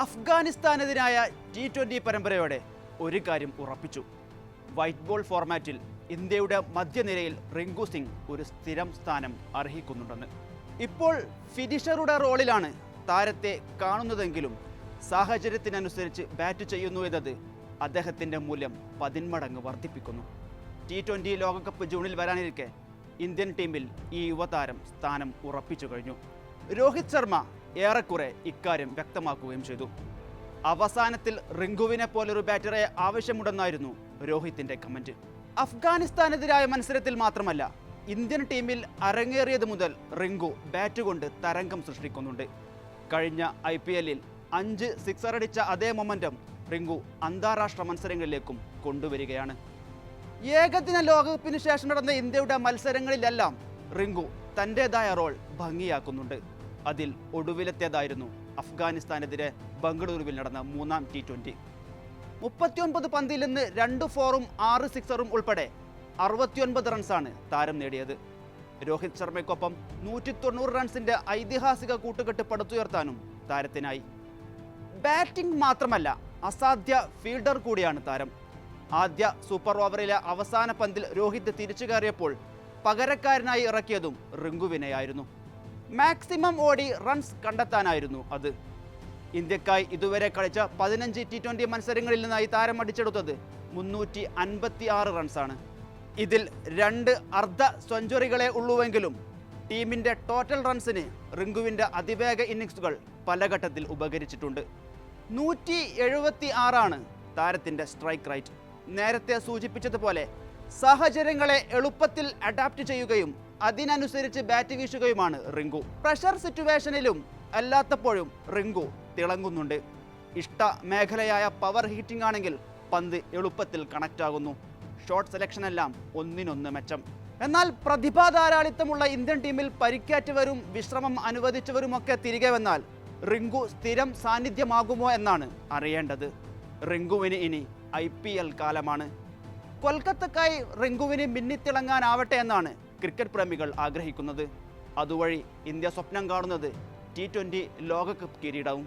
അഫ്ഗാനിസ്ഥാനെതിരായ T twenty പരമ്പരയോടെ ഒരു കാര്യം ഉറപ്പിച്ചു. വൈറ്റ് ബോൾ ഫോർമാറ്റിൽ ഇന്ത്യയുടെ മധ്യനിരയിൽ റിങ്കു സിംഗ് ഒരു സ്ഥിരം സ്ഥാനം അർഹിക്കുന്നുണ്ടെന്ന്. ഇപ്പോൾ ഫിനിഷറുടെ റോളിലാണ് താരത്തെ കാണുന്നതെങ്കിലും സാഹചര്യത്തിനനുസരിച്ച് ബാറ്റ് ചെയ്യുന്നു എന്നത് അദ്ദേഹത്തിന്റെ മൂല്യം പതിന്മടങ്ങ് വർദ്ധിപ്പിക്കുന്നു. ടി ട്വന്റി ലോകകപ്പ് ജൂണിൽ വരാനിരിക്കെ ഇന്ത്യൻ ടീമിൽ ഈ യുവതാരം സ്ഥാനം ഉറപ്പിച്ചു കഴിഞ്ഞു. രോഹിത് ശർമ്മ ഏറെക്കുറെ ഇക്കാര്യം വ്യക്തമാക്കുകയും ചെയ്തു. അവസാനത്തിൽ റിങ്കുവിനെ പോലൊരു ബാറ്ററെ ആവശ്യമുണ്ടെന്നായിരുന്നു രോഹിത്തിന്റെ കമന്റ്. അഫ്ഗാനിസ്ഥാനെതിരായ മത്സരത്തിൽ മാത്രമല്ല ഇന്ത്യൻ ടീമിൽ അരങ്ങേറിയത് മുതൽ റിങ്കു ബാറ്റ് കൊണ്ട് തരംഗം സൃഷ്ടിക്കുന്നുണ്ട്. കഴിഞ്ഞ ഐ പി എല്ലിൽ അഞ്ച് സിക്സർ അടിച്ച അതേ മൊമെന്റം റിങ്കു അന്താരാഷ്ട്ര മത്സരങ്ങളിലേക്കും കൊണ്ടുവരികയാണ്. ഏകദിന ലോകകപ്പിന് ശേഷം നടന്ന ഇന്ത്യയുടെ മത്സരങ്ങളിലെല്ലാം റിങ്കു തന്റെതായ റോൾ ഭംഗിയാക്കുന്നുണ്ട്. അതിൽ ഒടുവിലത്തേതായിരുന്നു അഫ്ഗാനിസ്ഥാനെതിരെ ബംഗളൂരുവിൽ നടന്ന മൂന്നാം ടി ട്വന്റി മുപ്പത്തിയൊൻപത് പന്തിൽ നിന്ന് രണ്ട് ഫോറും ആറ് സിക്സറും ഉൾപ്പെടെ അറുപത്തിയൊൻപത് റൺസാണ് താരം നേടിയത്. രോഹിത് ശർമ്മയ്ക്കൊപ്പം നൂറ്റി തൊണ്ണൂറ് റൺസിന്റെ ഐതിഹാസിക കൂട്ടുകെട്ട് പടുത്തുയർത്താനും താരത്തിനായി. ബാറ്റിംഗ് മാത്രമല്ല അസാധ്യ ഫീൽഡർ കൂടിയാണ് താരം. ആദ്യ സൂപ്പർ ഓവറിലെ അവസാന പന്തിൽ രോഹിത് തിരിച്ചു കയറിയപ്പോൾ പകരക്കാരനായി ഇറക്കിയതും റിങ്കുവിനെയായിരുന്നു മാക്സിമം ഓടി റൺസ് കണ്ടെത്താനായിരുന്നു അത്. ഇന്ത്യക്കായി ഇതുവരെ കളിച്ച പതിനഞ്ച് ടി ട്വന്റി മത്സരങ്ങളിൽ നിന്നായി താരം അടിച്ചെടുത്തത് മുന്നൂറ്റി അൻപത്തി ആറ് റൺസാണ്. ഇതിൽ രണ്ട് അർദ്ധ സെഞ്ചുറികളെ ഉള്ളുവെങ്കിലും ടീമിന്റെ ടോട്ടൽ റൺസിന് റിങ്കുവിന്റെ അതിവേഗ ഇന്നിങ്സുകൾ പല ഘട്ടത്തിൽ ഉപകരിച്ചിട്ടുണ്ട്. നൂറ്റി എഴുപത്തി ആറാണ് താരത്തിന്റെ സ്ട്രൈക്ക് റേറ്റ്. നേരത്തെ സൂചിപ്പിച്ചതുപോലെ സാഹചര്യങ്ങളെ എളുപ്പത്തിൽ അഡാപ്റ്റ് ചെയ്യുകയും അതിനനുസരിച്ച് ബാറ്റ് വീശുകയുമാണ് റിങ്കു. പ്രഷർ സിറ്റുവേഷനിലും അല്ലാത്തപ്പോഴും റിങ്കു തിളങ്ങുന്നുണ്ട്. ഇഷ്ട മേഖലയായ പവർ ഹീറ്റിംഗ് ആണെങ്കിൽ പന്ത് എളുപ്പത്തിൽ കണക്റ്റ് ആകുന്നു ഷോട്ട് സെലക്ഷൻ എല്ലാം ഒന്നിനൊന്ന് മെച്ചം. എന്നാൽ പ്രതിഭാധാരാളിത്തമുള്ള ഇന്ത്യൻ ടീമിൽ പരിക്കേറ്റവരും വിശ്രമം അനുവദിച്ചവരുമൊക്കെ തിരികെ വന്നാൽ റിങ്കു സ്ഥിരം സാന്നിധ്യമാകുമോ എന്നാണ് അറിയേണ്ടത്. റിങ്കുവിന് ഇനി ഐ കാലമാണ്. കൊൽക്കത്തക്കായി റിങ്കുവിന് മിന്നിത്തിളങ്ങാനാവട്ടെ എന്നാണ് ക്രിക്കറ്റ് പ്രേമികൾ ആഗ്രഹിക്കുന്നത്. അതുവഴി ഇന്ത്യ സ്വപ്നം കാണുന്നത് ടി ട്വന്റി ലോകകപ്പ് കിരീടവും.